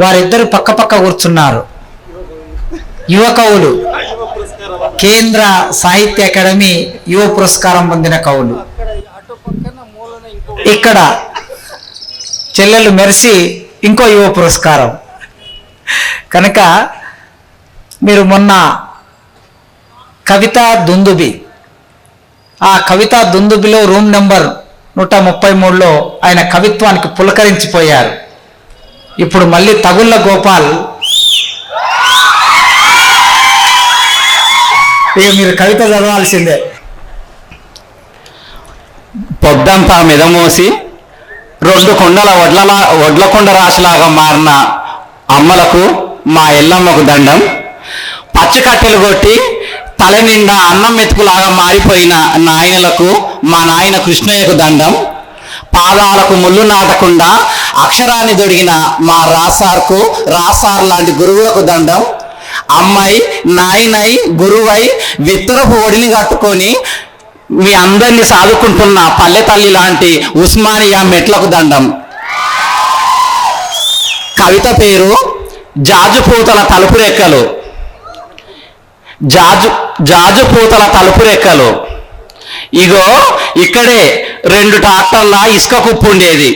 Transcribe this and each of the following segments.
వారిద్దరు పక్క పక్క కూర్చున్నారు. యువ కవులు కేంద్ర సాహిత్య అకాడమీ యువ పురస్కారం పొందిన కవులు. ఇక్కడ చెల్లెలు మెరిసి ఇంకో యువ పురస్కారం. కనుక మీరు మొన్న కవిత దుందుబి ఆ కవిత దుందుబిలో రూమ్ నెంబర్ నూట ముప్పై మూడులో ఆయన కవిత్వానికి పులకరించిపోయారు. ఇప్పుడు మళ్ళీ తగుళ్ళ గోపాల్. ఇక మీరు కవిత చదవాల్సిందే. పొద్దంతా మిదమోసి రెండు కొండల వడ్ల వడ్లకొండ రాశిలాగా మారిన అమ్మలకు మా ఎల్లమ్మకు దండం. పచ్చకట్టెలు కొట్టి తల నిండా అన్నం మెతుకులాగా మారిపోయిన నాయనలకు మా నాయన కృష్ణయ్యకు దండం. పాదాలకు ముళ్ళు నాటకుండా అక్షరాన్ని దొడిగిన మా రాసార్కు రాసార్ లాంటి గురువులకు దండం. అమ్మాయి నాయనై గురువై విత్తరపు ఒడిని కట్టుకొని మీ అందరినీ సాదుకుంటున్న పల్లె తల్లి లాంటి ఉస్మానియా మెట్లకు దండం. కవిత పేరు జాజుపూతల తలుపు రెక్కలు. జాజు జాజుపూతల తలుపు రెక్కలు. ఇగో ఇక్కడే రెండు ట్రాక్టర్ల ఇసుక కుప్పు ఉండేది.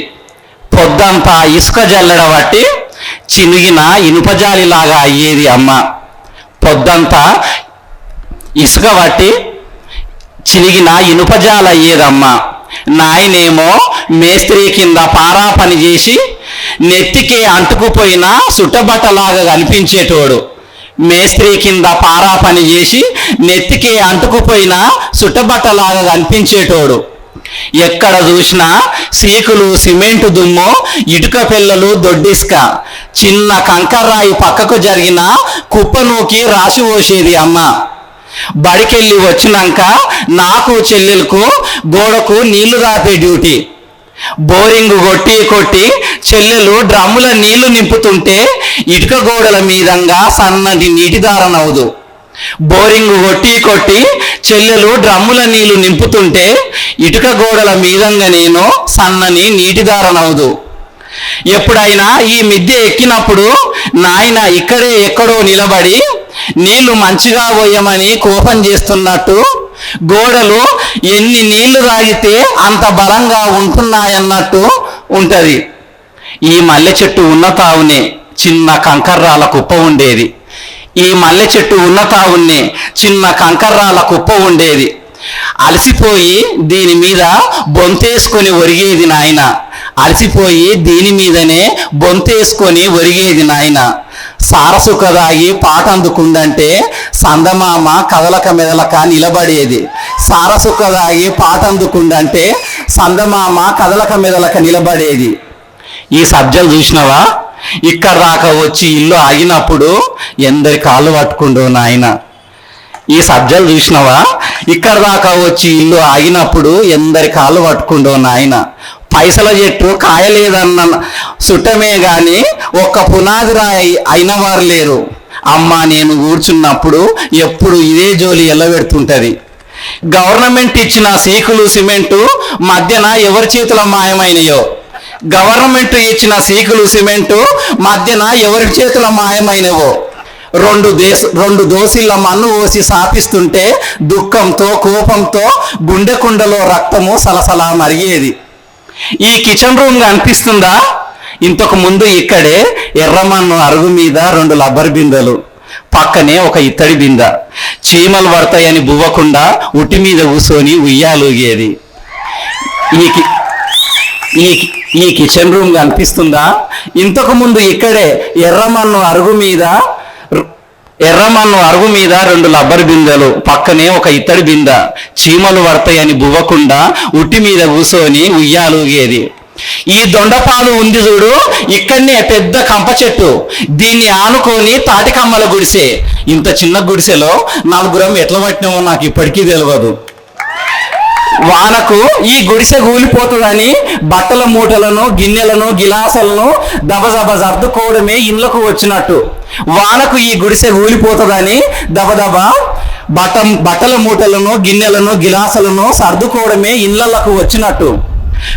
పొద్దంతా ఇసుక జల్లడ బట్టి చినిగిన ఇనుపజాలిలాగా అయ్యేది అమ్మ. పొద్దంతా ఇసుక బట్టి చినిగిన ఇనుపజాలు అయ్యేదమ్మ నాయనేమో మేస్త్రి కింద పారా పని చేసి నెత్తికి అంటుకుపోయిన సుట్టబట్టలాగా కనిపించేటోడు. మేస్త్రి కింద పారా పని చేసి నెత్తికి అంటుకుపోయిన సుట్టబట్టలాగా కనిపించేటోడు. ఎక్కడ చూసినా సీకులు సిమెంటు దుమ్ము ఇటుక పిల్లలు దొడ్డిస్క. చిన్న కంకర్రాయి పక్కకు జరిగిన కుప్పనూకి రాసి పోసేది అమ్మ. బడికెళ్ళి వచ్చినాక నాకు చెల్లెలకు గోడకు నీళ్ళు రాపే డ్యూటీ. బోరింగ్ కొట్టి కొట్టి చెల్లెలు డ్రమ్ముల నీళ్ళు నింపుతుంటే ఇటుక గోడల మీదంగా సన్నటి నీటి దారనవదు బోరింగ్ కొట్టి కొట్టి చెల్లెలు డ్రమ్ముల నీళ్ళు నింపుతుంటే ఇటుక గోడల మీదంగా నేను సన్నని నీటి దారనవదు ఎప్పుడైనా ఈ మిద్దె ఎక్కినప్పుడు నాయన ఇక్కడే ఎక్కడో నిలబడి నీళ్ళు మంచిగా పోయమని కోపం చేస్తున్నట్టు గోడలు ఎన్ని నీళ్ళు తాగితే అంత బలంగా ఉంటున్నాయన్నట్టు ఉంటుంది. ఈ మల్లె చెట్టు ఉన్న తావునే చిన్న కంకర్రాల కుప్ప ఉండేది. ఈ మల్లె చెట్టు ఉన్న తావున్నే చిన్న కంకర్రాల కుప్ప ఉండేది. అలసిపోయి దీని మీద బొంతేసుకొని ఒరిగేది నాయన. అలసిపోయి దీని మీదనే బొంతేసుకొని ఒరిగేది నాయన. సారసు కదాగి పాట అందుకుందంటే సందమామ కదలక మెదలక నిలబడేది. సారసు కదాగి పాట అందుకుందంటే సందమామ కదలక మెదలక నిలబడేది. ఈ సబ్జెక్ట్ చూసినవా? ఇక్కడ రాక వచ్చి ఇల్లు ఆగినప్పుడు ఎందరి కాళ్ళు పట్టుకుండో నాయన? ఈ సబ్జలు చూసినవా? ఇక్కడ దాకా వచ్చి ఇల్లు ఆగినప్పుడు ఎందరి కాళ్ళు పట్టుకుండో నాయన? పైసల చెట్టు కాయలేదన్న సుట్టమే కానీ ఒక్క పునాది రాయి అయిన వారు లేరు. అమ్మ నేను కూర్చున్నప్పుడు ఎప్పుడు ఇదే జోలి ఎల్లబెడుతుంటుంది. గవర్నమెంట్ ఇచ్చిన సీకులు సిమెంటు మధ్యన ఎవరి చేతుల మాయమైనయో? గవర్నమెంట్ ఇచ్చిన సీకులు సిమెంటు మధ్యన ఎవరి చేతుల మాయమైనవో? రెండు దేశ రెండు దోసిళ్ళ మన్ను ఓసి సాపిస్తుంటే దుఃఖంతో కోపంతో గుండె కుండలో రక్తము సలసలా మరిగేది. ఈ కిచెన్ రూమ్ కనిపిస్తుందా? ఇంతకు ముందు ఇక్కడే ఎర్రమన్ను అరుగు మీద రెండు లబ్బర్ బిందెలు పక్కనే ఒక ఇత్తడి బిందె. చీమలు పడతాయని బువ్వకుండా ఉట్టి మీద కూసోని ఉయ్యాలూగేది. ఈ కి- ఈ ఈ కిచెన్ రూమ్ కనిపిస్తుందా? ఇంతకు ముందు ఇక్కడే ఎర్రమన్ను అరుగు మీద ఎర్రమన్ను అరుగు మీద రెండు లబ్బర్ బిందెలు పక్కనే ఒక ఇత్తడి బిందె. చీమలు పడతాయని బువ్వకుండా ఉట్టి మీద కూసోని ఉయ్యాలూగేది ఈ దొండపాలు ఉంది చూడు ఇక్కడనే పెద్ద కంప చెట్టు. దీన్ని ఆనుకొని తాటికమ్మల గుడిసె. ఇంత చిన్న గుడిసెలో నలుగురం ఎట్లా పట్టినామో నాకు ఇప్పటికీ తెలియదు వానకు ఈ గుడిసె కూలిపోతుందని బట్టల మూటలను గిన్నెలను గిలాసలను దబజబ సర్దుకోవడమే ఇండ్లకు వచ్చినట్టు. వానకు ఈ గుడిసె ఊలిపోతుందని దబదబ బట్ట బట్టల మూటలను గిన్నెలను గిలాసులను సర్దుకోవడమే ఇళ్ళకు వచ్చినట్టు.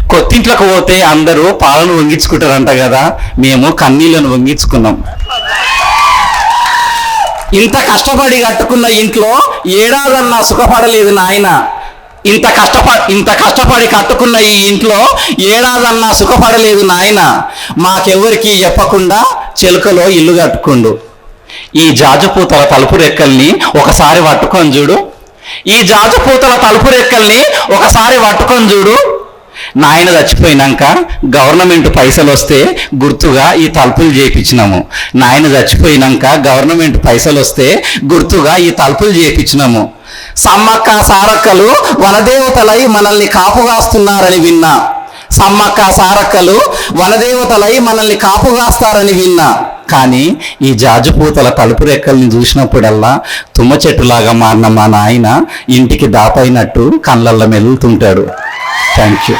కొత్తింట్లకు పోతే అందరూ పాలను వంగించుకుంటారంట కదా మేము కన్నీళ్ళను వంగించుకున్నాం. ఇంత కష్టపడి కట్టుకున్న ఇంట్లో ఏడాదన్నా సుఖపడలేదు నాయన. ఇంత కష్టపడి ఇంత కష్టపడి కట్టుకున్న ఈ ఇంట్లో ఏడాదన్నా సుఖపడలేదు నాయన. మాకెవరికి చెప్పకుండా చిలుకలో ఇల్లు కట్టుకుండు. ఈ జాజపూతల తలుపు రెక్కల్ని ఒకసారి పట్టుకొని చూడు. ఈ జాజపూతల తలుపు రెక్కల్ని ఒకసారి పట్టుకొని చూడు. నాయన చచ్చిపోయినాక గవర్నమెంట్ పైసలు వస్తే గుర్తుగా ఈ తలుపులు చేయించినాము నాయన చచ్చిపోయినాక గవర్నమెంట్ పైసలు వస్తే గుర్తుగా ఈ తలుపులు చేపించినాము. సమ్మక్క సారక్కలు వనదేవతలై మనల్ని కాపుగాస్తున్నారని విన్నా. సమ్మక్క సారక్కలు వనదేవతలై మనల్ని కాపుగాస్తారని విన్నా. కానీ ఈ జాజుపూతల తలుపు రెక్కల్ని చూసినప్పుడల్లా తుమ్మ చెట్టులాగా మారిన మా నాయన ఇంటికి దాపైనట్టు కళ్ళల్లో మెలుగుతుంటాడు థ్యాంక్ యూ